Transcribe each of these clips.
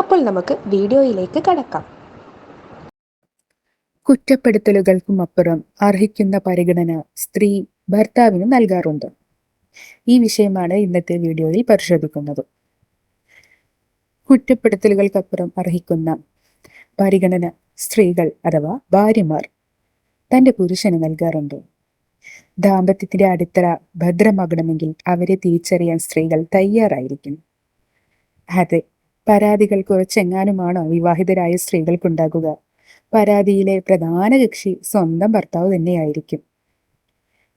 അപ്പോൾ നമുക്ക് വീഡിയോയിലേക്ക് കടക്കാം. കുറ്റപ്പെടുത്തലുകൾക്കും അപ്പുറം അർഹിക്കുന്ന പരിഗണന സ്ത്രീ ഭർത്താവിന് നൽകാറുണ്ട്. ഈ വിഷയമാണ് ഇന്നത്തെ വീഡിയോയിൽ പരിശോധിക്കുന്നത്. കുറ്റപ്പെടുത്തലുകൾക്കപ്പുറം അർഹിക്കുന്ന പരിഗണന സ്ത്രീകൾ അഥവാ ഭാര്യമാർ തന്റെ പുരുഷന് നൽകാറുണ്ട്. ദാമ്പത്യത്തിന്റെ അടിത്തറ ഭദ്രമാകണമെങ്കിൽ അവരെ തിരിച്ചറിയാൻ സ്ത്രീകൾ തയ്യാറായിരിക്കും. അതെ പരാതികൾ കുറച്ചെങ്ങാനുമാണോ വിവാഹിതരായ സ്ത്രീകൾക്കുണ്ടാകുക. പരാതിയിലെ പ്രധാന കക്ഷി സ്വന്തം ഭർത്താവ് തന്നെയായിരിക്കും.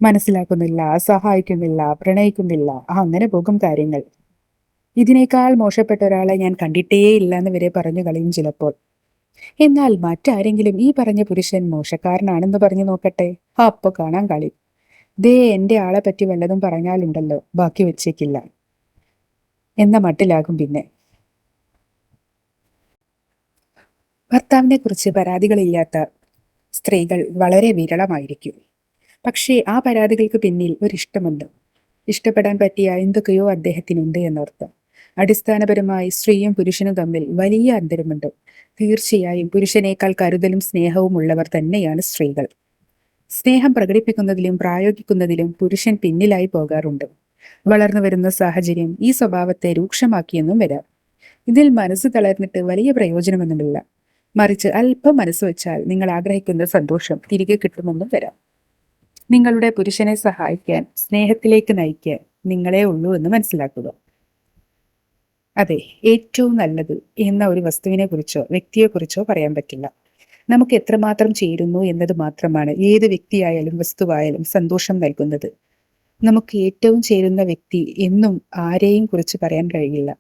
മനസ്സിലാക്കുന്നില്ല സഹായിക്കുന്നില്ല പ്രണയിക്കുന്നില്ല അങ്ങനെ പോകും കാര്യങ്ങൾ. ഇതിനേക്കാൾ മോശപ്പെട്ട ഒരാളെ ഞാൻ കണ്ടിട്ടേയില്ല എന്ന് വരെ പറഞ്ഞു കളയും ചിലപ്പോൾ. എന്നാൽ മറ്റാരെങ്കിലും ഈ പറഞ്ഞ പുരുഷൻ മോശക്കാരനാണെന്ന് പറഞ്ഞു നോക്കട്ടെ. അപ്പൊ കാണാൻ കളി. ദേ എന്റെ ആളെ പറ്റി വല്ലതും പറഞ്ഞാലുണ്ടല്ലോ ബാക്കി വെച്ചേക്കില്ല. എന്ന മട്ടിലാകും പിന്നെ. ഭർത്താവിനെ കുറിച്ച് പരാതികളില്ലാത്ത സ്ത്രീകൾ വളരെ വിരളമായിരിക്കും. പക്ഷേ ആ പരാതികൾക്ക് പിന്നിൽ ഒരിഷ്ടമുണ്ട്. ഇഷ്ടപ്പെടാൻ പറ്റിയ എന്തൊക്കെയോ അദ്ദേഹത്തിനുണ്ട് എന്നർത്ഥം. അടിസ്ഥാനപരമായി സ്ത്രീയും പുരുഷനും തമ്മിൽ വലിയ അന്തരമുണ്ട്. തീർച്ചയായും പുരുഷനേക്കാൾ കരുതലും സ്നേഹവും ഉള്ളവർ തന്നെയാണ് സ്ത്രീകൾ. സ്നേഹം പ്രകടിപ്പിക്കുന്നതിലും പ്രായോഗിക്കുന്നതിലും പുരുഷൻ പിന്നിലായി പോകാറുണ്ട്. വളർന്നു വരുന്ന സാഹചര്യം ഈ സ്വഭാവത്തെ രൂക്ഷമാക്കിയെന്നും വരാം. ഇതിൽ മനസ്സ് തളർന്നിട്ട് വലിയ പ്രയോജനമൊന്നുമില്ല. മറിച്ച് അല്പം മനസ്സ് വെച്ചാൽ നിങ്ങൾ ആഗ്രഹിക്കുന്ന സന്തോഷം തിരികെ കിട്ടുമെന്നും വരാം. നിങ്ങളുടെ പുരുഷനെ സഹായിക്കാൻ സ്നേഹത്തിലേക്ക് നയിക്കാൻ നിങ്ങളെ ഉള്ളൂ എന്ന് മനസ്സിലാക്കുക. അതെ ഏറ്റവും നല്ലത് എന്ന ഒരു വസ്തുവിനെ കുറിച്ചോ വ്യക്തിയെക്കുറിച്ചോ പറയാൻ പറ്റില്ല. നമുക്ക് എത്രമാത്രം ചേരുന്നു എന്നത് മാത്രമാണ് ഏത് വ്യക്തിയായാലും വസ്തുവായാലും സന്തോഷം നൽകുന്നത്. നമുക്ക് ഏറ്റവും ചേരുന്ന വ്യക്തി എന്നും ആരെയും കുറിച്ച് പറയാൻ കഴിയില്ല.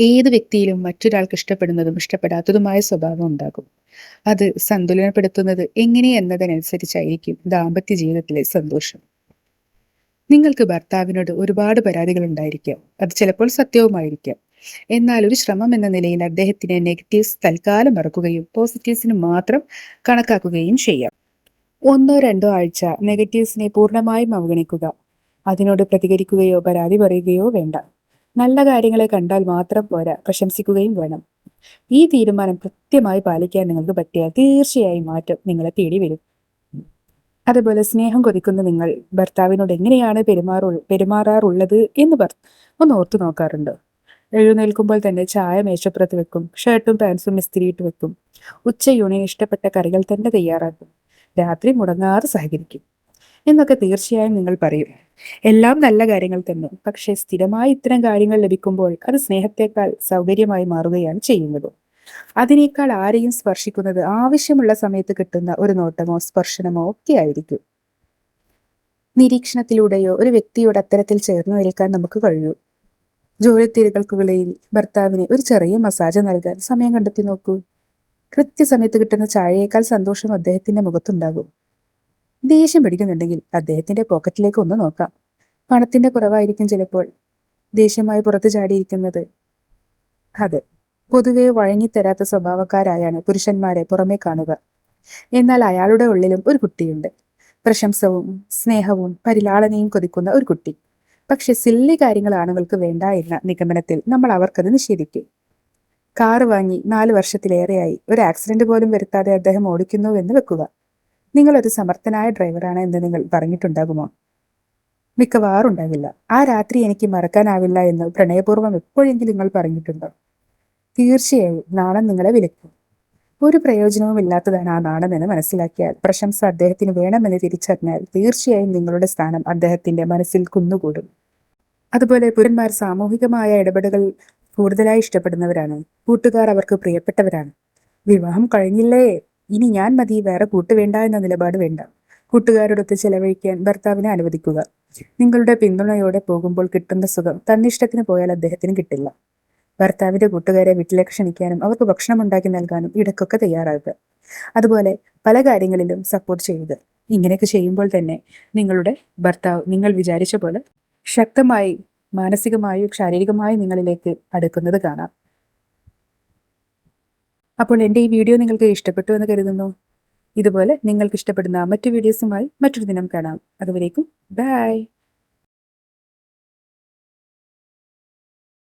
ഏത് വ്യക്തിയിലും മറ്റൊരാൾക്ക് ഇഷ്ടപ്പെടുന്നതും ഇഷ്ടപ്പെടാത്തതുമായ സ്വഭാവം ഉണ്ടാകും. അത് സന്തുലനപ്പെടുത്തുന്നത് എങ്ങനെ എന്നതിനനുസരിച്ചായിരിക്കും ദാമ്പത്യ ജീവിതത്തിലെ സന്തോഷം. നിങ്ങൾക്ക് ഭർത്താവിനോട് ഒരുപാട് പരാതികൾ ഉണ്ടായിരിക്കാം. അത് ചിലപ്പോൾ സത്യവുമായിരിക്കാം. എന്നാൽ ഒരു ശ്രമം എന്ന നിലയിൽ അദ്ദേഹത്തിന് നെഗറ്റീവ്സ് തൽക്കാലം മറക്കുകയും പോസിറ്റീവ്സിന് മാത്രം കണക്കാക്കുകയും ചെയ്യാം. ഒന്നോ രണ്ടോ ആഴ്ച നെഗറ്റീവ്സിനെ പൂർണമായും അവഗണിക്കുക അതിനോട് പ്രതികരിക്കുകയോ പരാതി പറയുകയോ വേണ്ട. നല്ല കാര്യങ്ങളെ കണ്ടാൽ മാത്രം പോരാ. പ്രശംസിക്കുകയും വേണം. ഈ തീരുമാനം കൃത്യമായി പാലിക്കാൻ നിങ്ങൾക്ക് പറ്റിയാൽ തീർച്ചയായും മാറ്റം നിങ്ങളെ തേടി വരും. അതുപോലെ സ്നേഹം കൊതിക്കുന്ന നിങ്ങൾ ഭർത്താവിനോട് എങ്ങനെയാണ് പെരുമാറു പെരുമാറാറുള്ളത് എന്ന് പറ ഒന്ന് ഓർത്തു നോക്കാറുണ്ട്. എഴുന്നേൽക്കുമ്പോൾ തന്നെ ചായ മേശപ്പുറത്ത് വെക്കും ഷർട്ടും പാൻസും ഇസ്തിരിയിട്ട് വെക്കും. ഉച്ചയൂണിന് ഇഷ്ടപ്പെട്ട കറികൾ തന്നെ തയ്യാറാക്കും. രാത്രി മുടങ്ങാതെ സഹകരിക്കും. എന്നൊക്കെ തീർച്ചയായും നിങ്ങൾ പറയും. എല്ലാം നല്ല കാര്യങ്ങൾ തന്നെ. പക്ഷേ സ്ഥിരമായി ഇത്തരം കാര്യങ്ങൾ ലഭിക്കുമ്പോൾ അത് സ്നേഹത്തെക്കാൾ സൗകര്യമായി മാറുകയാണ് ചെയ്യുന്നത്. അതിനേക്കാൾ ആരെയും സ്പർശിക്കുന്നത് ആവശ്യമുള്ള സമയത്ത് കിട്ടുന്ന ഒരു നോട്ടമോ സ്പർശനമോ ഒക്കെ ആയിരിക്കും. നിരീക്ഷണത്തിലൂടെയോ ഒരു വ്യക്തിയോട് അത്തരത്തിൽ ചേർന്ന് നിൽക്കാൻ നമുക്ക് കഴിയൂ. ജോലി തിരകൾക്കുകളിൽ ഭർത്താവിന് ഒരു ചെറിയ മസാജ് നൽകാൻ സമയം കണ്ടെത്തി നോക്കൂ. കൃത്യസമയത്ത് കിട്ടുന്ന ചായയേക്കാൾ സന്തോഷം അദ്ദേഹത്തിന്റെ മുഖത്തുണ്ടാകും. ദേഷ്യം പിടിക്കുന്നുണ്ടെങ്കിൽ അദ്ദേഹത്തിന്റെ പോക്കറ്റിലേക്ക് ഒന്ന് നോക്കാം. പണത്തിന്റെ കുറവായിരിക്കും ചിലപ്പോൾ. ദേഷ്യമായി പുറത്തു ചാടിയിരിക്കുന്നത്. അതെ. പൊതുവെ വഴങ്ങിത്തരാത്ത സ്വഭാവക്കാരായാണ് പുരുഷന്മാരെ പുറമേ കാണുക. എന്നാൽ അയാളുടെ ഉള്ളിലും ഒരു കുട്ടിയുണ്ട്. പ്രശംസവും സ്നേഹവും പരിലാളനയും കൊതിക്കുന്ന ഒരു കുട്ടി. പക്ഷെ സില്ലി കാര്യങ്ങൾ ആണുങ്ങൾക്ക് വേണ്ട എന്ന നിഗമനത്തിൽ നമ്മൾ അവർക്കത് നിഷേധിക്കും. കാറ് വാങ്ങി നാല് വർഷത്തിലേറെയായി. ഒരു ആക്സിഡന്റ് പോലും വരുത്താതെ അദ്ദേഹം ഓടിക്കുന്നു എന്ന് വെക്കുക. നിങ്ങൾ ഒരു സമർത്ഥനായ ഡ്രൈവറാണ് എന്ന് നിങ്ങൾ പറഞ്ഞിട്ടുണ്ടാകുമോ? മിക്കവാറും ഉണ്ടാകില്ല. ആ രാത്രി എനിക്ക് മറക്കാനാവില്ല എന്ന് പ്രണയപൂർവം എപ്പോഴെങ്കിലും നിങ്ങൾ പറഞ്ഞിട്ടുണ്ടോ? തീർച്ചയായും നാണം നിങ്ങളെ വിലക്കും. ഒരു പ്രയോജനവും ഇല്ലാത്തതാണ് ആ നാണം എന്ന് മനസ്സിലാക്കിയാൽ പ്രശംസ അദ്ദേഹത്തിന് വേണമെന്ന് തിരിച്ചറിഞ്ഞാൽ തീർച്ചയായും നിങ്ങളുടെ സ്ഥാനം അദ്ദേഹത്തിന്റെ മനസ്സിൽ കുന്നുകൂടും. അതുപോലെ പുരന്മാർ സാമൂഹികമായ ഇടപെടലുകൾ കൂടുതലായി ഇഷ്ടപ്പെടുന്നവരാണ്. കൂട്ടുകാർ അവർക്ക് പ്രിയപ്പെട്ടവരാണ്. വിവാഹം കഴിഞ്ഞില്ലേ? ഇനി ഞാൻ മതി വേറെ കൂട്ട് വേണ്ട എന്ന നിലപാട് വേണ്ട. കൂട്ടുകാരോടൊത്ത് ചെലവഴിക്കാൻ ഭർത്താവിനെ അനുവദിക്കുക. നിങ്ങളുടെ പിന്തുണയോടെ പോകുമ്പോൾ കിട്ടുന്ന സുഖം തന്നിഷ്ടത്തിന് പോയാൽ അദ്ദേഹത്തിന് കിട്ടില്ല. ഭർത്താവിന്റെ കൂട്ടുകാരെ വീട്ടിലേക്ക് ക്ഷണിക്കാനും അവർക്ക് ഭക്ഷണം ഉണ്ടാക്കി നൽകാനും ഇടക്കൊക്കെ തയ്യാറാകുക അതുപോലെ പല കാര്യങ്ങളിലും സപ്പോർട്ട് ചെയ്യുക. ഇങ്ങനെയൊക്കെ ചെയ്യുമ്പോൾ തന്നെ നിങ്ങളുടെ ഭർത്താവ് നിങ്ങൾ വിചാരിച്ച പോലെ ശക്തമായി മാനസികമായും ശാരീരികമായും നിങ്ങളിലേക്ക് അടുക്കുന്നത് കാണാം. അപ്പോൾ എന്റെ ഈ വീഡിയോ നിങ്ങൾക്ക് ഇഷ്ടപ്പെട്ടു എന്ന് കരുതുന്നു. ഇതുപോലെ നിങ്ങൾക്ക് ഇഷ്ടപ്പെടുന്ന മറ്റു വീഡിയോസുമായി മറ്റൊരു ദിനം കാണാം. അതുവരേക്കും ബൈ